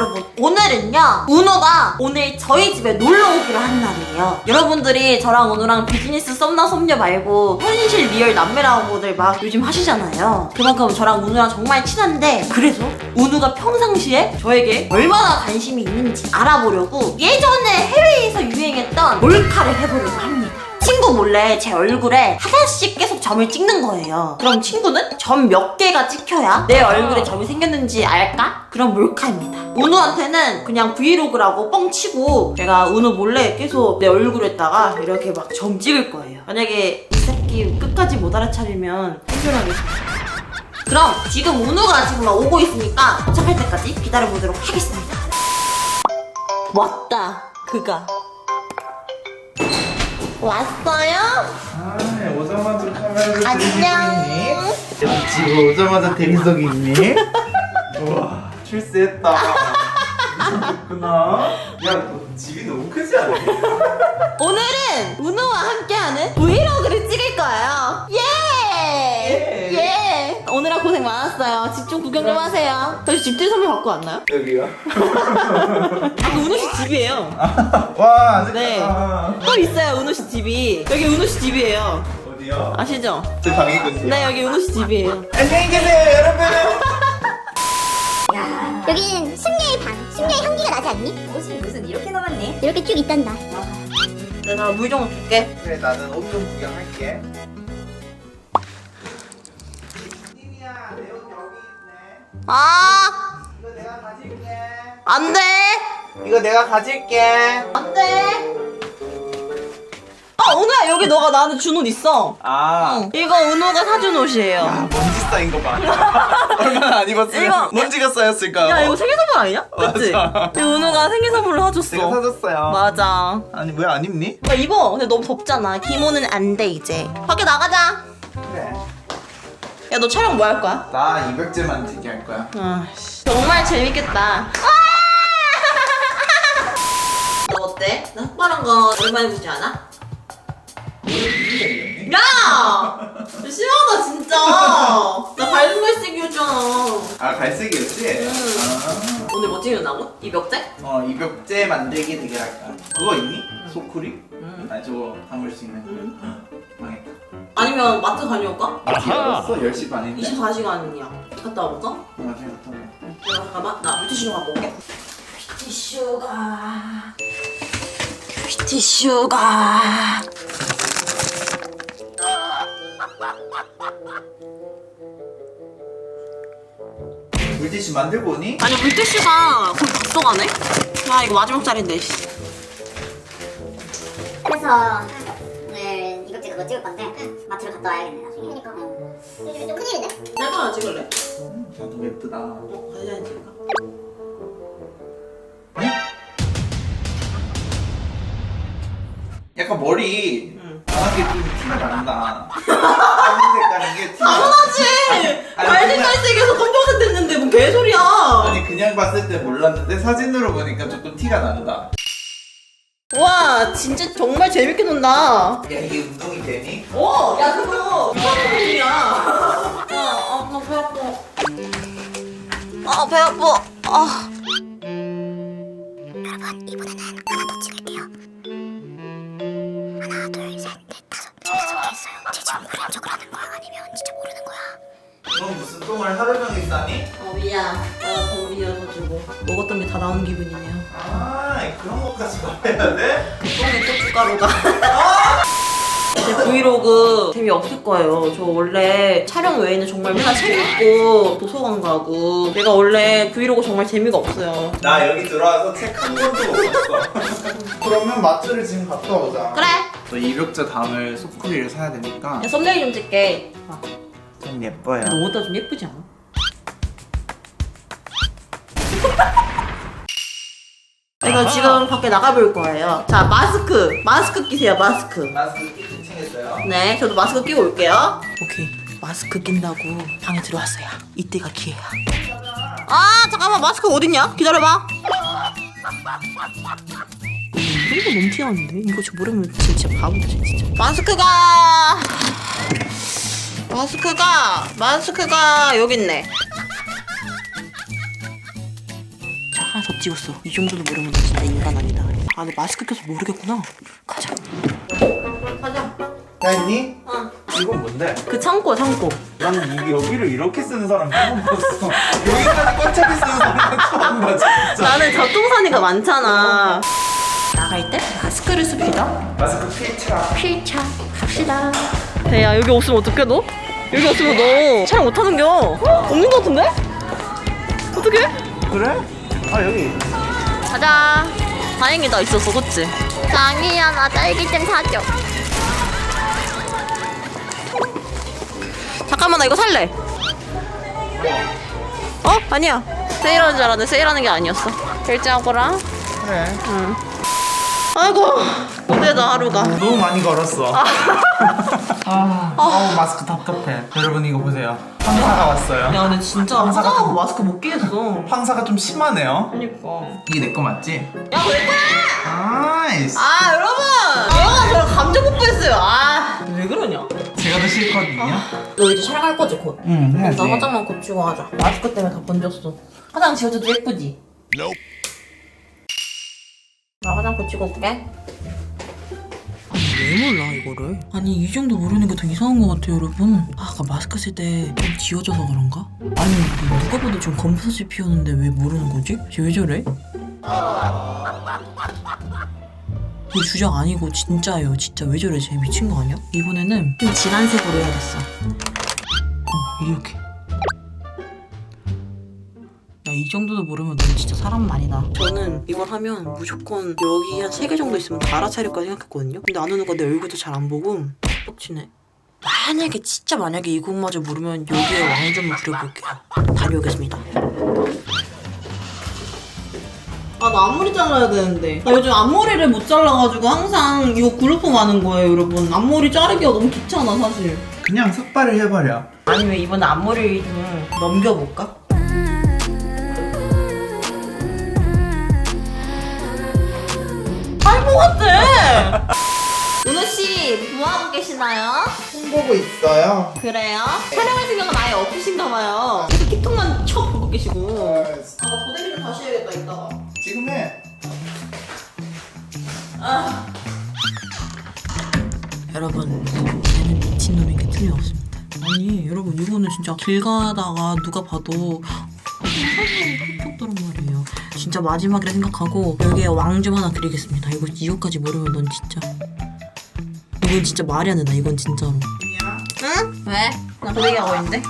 여러분 오늘은요 은호가 오늘 저희 집에 놀러 오기로 한 날이에요. 여러분들이 저랑 은호랑 비즈니스 썸나 썸녀 말고 현실 리얼 남매라고들 막 요즘 하시잖아요. 그만큼 저랑 은호랑 정말 친한데 그래서 은호가 평상시에 저에게 얼마나 관심이 있는지 알아보려고 예전에 해외에서 유행했던 몰카를 해보려고 합니다 친구 몰래 제 얼굴에 하나씩 계속 점을 찍는 거예요. 그럼 친구는 점 몇 개가 찍혀야 내 얼굴에 점이 생겼는지 알까? 그런 몰카입니다. 은우한테는 그냥 브이로그라고 뻥치고 제가 은우 몰래 계속 내 얼굴에다가 이렇게 막 점 찍을 거예요. 만약에 이 새끼 끝까지 못 알아차리면 생존하겠습니다. 그럼 지금 은우가 지금 막 오고 있으니까 도착할 때까지 기다려보도록 하겠습니다. 왔다, 그가. 왔어요? 아, 오자마자 카메라를 안녕. 지금 오자마자 대리석이 있니? 우와, 출세했다. 좋구나. 야, 너 집이 너무 크지 않니? 오늘은 은우와 함께하는 브이로그를 찍을 거예요. 예! 예! 오늘아 고생 많았어요. 집 좀 구경 좀 하세요. 저희 집들 선물 받고 왔나요? 여기요? 아, 그 은우 씨 집이에요. 와, 아직 네. 아, 또 있어요, 은우 씨 집이. 여기 은우 씨 집이에요. 어디요? 아시죠? 제 방이군요. 네, 여기 은우 씨 집이에요. 안녕히 계세요, 여러분. 여긴 순녀의 방. 순녀의 향기가 나지 않니? 옷이 무슨 이렇게 남았니? 이렇게 쭉 있단다. 내가 물 좀 줄게. 그래, 나는 옷 좀 구경할게. 아! 이거 내가 가질게. 안 돼! 이거 내가 가질게. 안 돼! 아, 은우야, 여기 너가 나한테 준 옷 있어. 아. 응. 이거 은우가 사준 옷이에요. 아, 먼지 쌓인 거 봐. 얼마나 안 입었으면 이거- 먼지가 쌓였을까? 야, 이거 생일 선물 아니야? 맞지? 맞아. 이거 은우가 생일 선물로 사줬어. 내가 사줬어요. 맞아. 아니 왜 안 입니? 야, 입어. 근데 너무 덥잖아. 기모는 안 돼, 이제. 밖에 나가자. 그래. 야, 너 촬영 뭐 할 거야? 나 200제 만들기 할 거야. 아, 씨. 정말 재밌겠다. 아! 너 어때? 나 흑발한 거 오랜만에 보지 않아? 야! 심하다, 진짜. 나 밝은 갈색이었잖아. 아 갈색이었지? 아. 오늘 뭐 찍는다고? 이 멱대? 어 200제 만들기 대결 할 거야. 그거 있니? 소쿠리? 응. 아니 저거 담을 수 있는. 응. 아니면 마트 다녀올까? 아 열었어? 10시 반인데. 24시간이야. 갔다 와볼까? 나중에 갔다 올래. 내가 잠깐만 나 물티슈 갖고 올게 물티슈가 물티슈가 물티슈 만들고 오니? 아니 물티슈가 거의 다 써가네? 아 이거 마지막 자리인데 씨. 그래서 그거 찍을 건데 마트를 갔다 와야겠네 나중에. 그러니까. 요즘에 좀 큰일인데? 내가 하나 찍을래? 아, 너무 예쁘다. 어? 가지자니 찍을까? 약간 머리 응. 강하게 좀 티가 난다. 검은 색깔인 게 티가 당연하지! 아니, 밝은 그냥- 갈색에서 검정색 됐는데 뭔 개소리야 아니 그냥 봤을 때 몰랐는데 사진으로 보니까 조금 티가 난다. 와 진짜 정말 재밌게 논다 야 이게 운동이 되니? 어! 야 그거 유산소이야 아, 아, 나 배 아파 아 배 아파 아 여러분 이번에는 해야 돼? 고춧가루가 제 브이로그 재미없을 거예요 저 원래 촬영 외에는 정말 맨날 책 읽고 도서관 가고 내가 원래 브이로그 정말 재미가 없어요 나 여기 들어와서 책 한 권도 못 봤어. 그러면 마트를 지금 갔다 오자. 그래 저 이력자 담을 소쿠리를 사야 되니까 야 썸네일 좀 찍게 아, 좀 예뻐요. 너 옷다 좀 예쁘지 않아? 내가 지금 밖에 나가볼 거예요 자 마스크 마스크 끼세요 마스크 마스크 끼트 챙겼어요. 네, 저도 마스크 끼고 올게요. 오케이, 마스크 낀다고 방에 들어왔어요. 이때가 기회야. 아, 잠깐만, 마스크 어딨냐? 기다려봐. 이거 너무 티나는데? 이거 저 모르면 진짜 바보지, 진짜. 마스크가! 마스크가! 마스크가 여기 있네. 하나 더 찍었어. 이 정도도 모르면 나 진짜 인간 아니다. 아, 근데 마스크 껴서 모르겠구나. 가자. 가자. 나 있니? 어. 이건 뭔데? 그 창고, 창고. 난 이, 여기를 이렇게 쓰는 사람 처음 봤어. 여기까지 꽉 차게 쓰는 사람 처음 봐 진짜. 나는 잡동사니가 많잖아. 나갈 때 마스크를 씁시다. 마스크 필차. 필차 갑시다. 대야 여기 없으면 어떡해 너? 여기 없으면 너 촬영 못 하는겨. 없는 거 같은데? 어떡해? 그래? 아 여기. 가자. 다행이다 있었어, 그치? 장이야 나 딸기 좀 사줘. 잠깐만 나 이거 살래. 어? 아니야. 세일하는 줄 알았는데 세일하는 게 아니었어. 결제하거라. 그래. 응. 아이고 고되다 하루가. 너무 많이 걸었어. 아, 어우 마스크 답답해. 여러분 이거 보세요. 황사가 왔어요. 야 근데 진짜 황사가 화장하고 좀- 마스크 못 끼겠어. 황사가 좀 심하네요. 그니까. 이게 내 거 맞지? 야 그래 거야! 아이스. 아 여러분! 얘가 저랑 감정 뽀뽀했어요. 아. 왜 그러냐? 제가 더 싫거든요. 너 이제 촬영할 거지 곧? 응, 해야지. 나 화장만 고치고 하자. 마스크 때문에 다 번졌어. 화장 지워줘도 예쁘지? 나 화장 고치고 올게. 왜 몰라 이거를? 아니 이 정도 모르는 게 더 이상한 것 같아요 여러분 아, 아까 마스크 쓸 때 좀 지워져서 그런가? 아니 누가 봐도 좀 검사지 피웠는데 왜 모르는 거지? 쟤 왜 저래? 이거 주작 아니고 진짜예요 진짜 왜 저래 쟤 미친 거 아니야? 이번에는 좀 진한 색으로 해야겠어 어 이렇게 정도도 모르면 넌 진짜 사람 아니다. 저는 이걸 하면 무조건 여기 한 세 개 정도 있으면 다 알아차릴 거라 생각했거든요. 근데 안 오는 건데 얼굴도 잘 안 보고 뻑치네 만약에 진짜 만약에 이 곡마저 모르면 여기에 왕점을 그려볼게요. 다녀오겠습니다. 아 나 앞머리 잘라야 되는데. 나 요즘 앞머리를 못 잘라가지고 항상 이거 굴루폼 하는 거예요 여러분. 앞머리 자르기가 너무 귀찮아 사실. 그냥 삭발을 해버려. 아니면 이번에 앞머리 좀 넘겨볼까? 할모 같아! 은호 씨 뭐 하고 계시나요? 총 보고 있어요. 그래요? 촬영할 생각은 아예 없으신가 봐요 계속 틱톡만 쳐 보고 계시고 아 고데기 좀 다시 해야겠다 이따가 지금 해. 여러분 얘는 미친놈인 게 틀림없습니다 아니 여러분 이거는 진짜 길 가다가 누가 봐도 진짜 마지막이라 생각하고 여기에 왕 좀 하나 그리겠습니다 이거 이거까지 모르면 넌 진짜 이건 진짜 말이 안 된다 이건 진짜로 응? 왜? 나 고데기 하고 있는데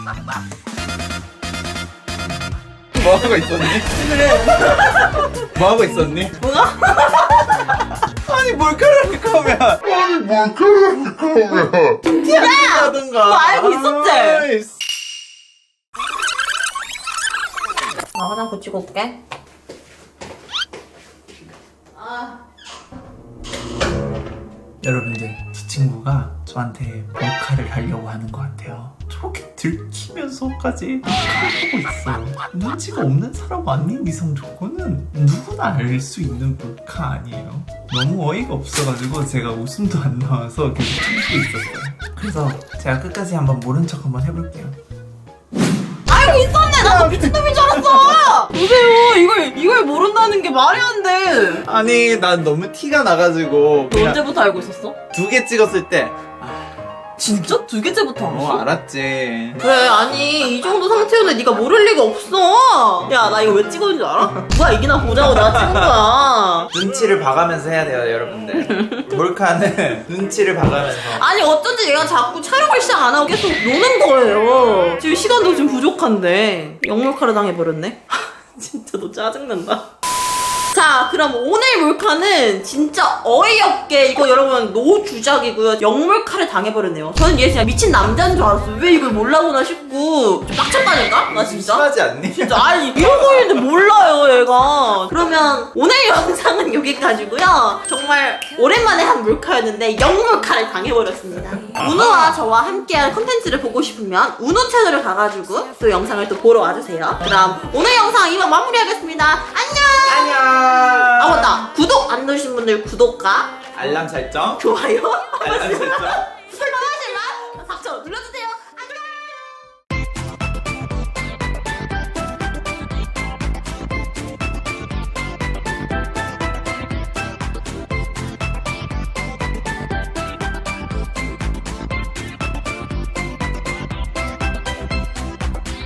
뭐 하고 있었니? 뭐 하고 있었니? 뭐가? 아니 몰카를 하면. 아니 몰카를 하면. 티하든가. 그거 알고 있었지? 아이씨. 나 화장 고치고 올게 여러분들 제 친구가 저한테 몰카를 하려고 하는 것 같아요. 저렇게 들키면서까지 몰카를 하고 있어요. 눈치가 없는 사람 아닌 이상 저거는 누구나 알 수 있는 몰카 아니에요. 너무 어이가 없어가지고 제가 웃음도 안 나와서 계속 참고 있었어요. 그래서 제가 끝까지 한번 모른 척 한번 해볼게요. 알고 있었네. 나도 미친놈인 줄 알았어. 보세요. 이걸 이걸 모른다는 게 말이 안 돼. 아니 난 너무 티가 나가지고 너 언제부터 알고 있었어? 두 개 찍었을 때 진짜 두 개째부터 어, 알았어? 알았지 그래 아니 이 정도 상태였는데 네가 모를 리가 없어. 야 나 이거 왜 찍었는 줄 알아? 누가 이기나 보자고 내가 찍은 거야. 눈치를 봐가면서 해야 돼요 여러분들 몰카는 눈치를 봐가면서 아니 어쩐지 얘가 자꾸 촬영을 시작 안 하고 계속 노는 거예요. 지금 시간도 좀 부족한데 영몰카를 당해버렸네. 진짜 너 짜증난다. 자 그럼 오늘 몰카는 진짜 어이없게 이거 여러분 노주작이고요. 영몰카를 당해버렸네요. 저는 얘 진짜 미친 남자인 줄 알았어요. 왜 이걸 몰라보나 싶고. 좀 빡쳤다니까? 나 진짜? 심하지 않니? 진짜. 아니 이러고 있는데 몰라요 얘가. 그러면 오늘 영상은 여기까지고요. 정말 오랜만에 한 몰카였는데 영몰카를 당해버렸습니다. 우노와 저와 함께한 컨텐츠를 보고 싶으면 우노 채널을 가가지고 또 영상을 또 보러 와주세요. 그럼 오늘 영상 이만 마무리하겠습니다. 안녕! 안녕 아 맞다. 구독 안 누르신 분들 구독과 알람 설정. 좋아요 알람 설정. 설정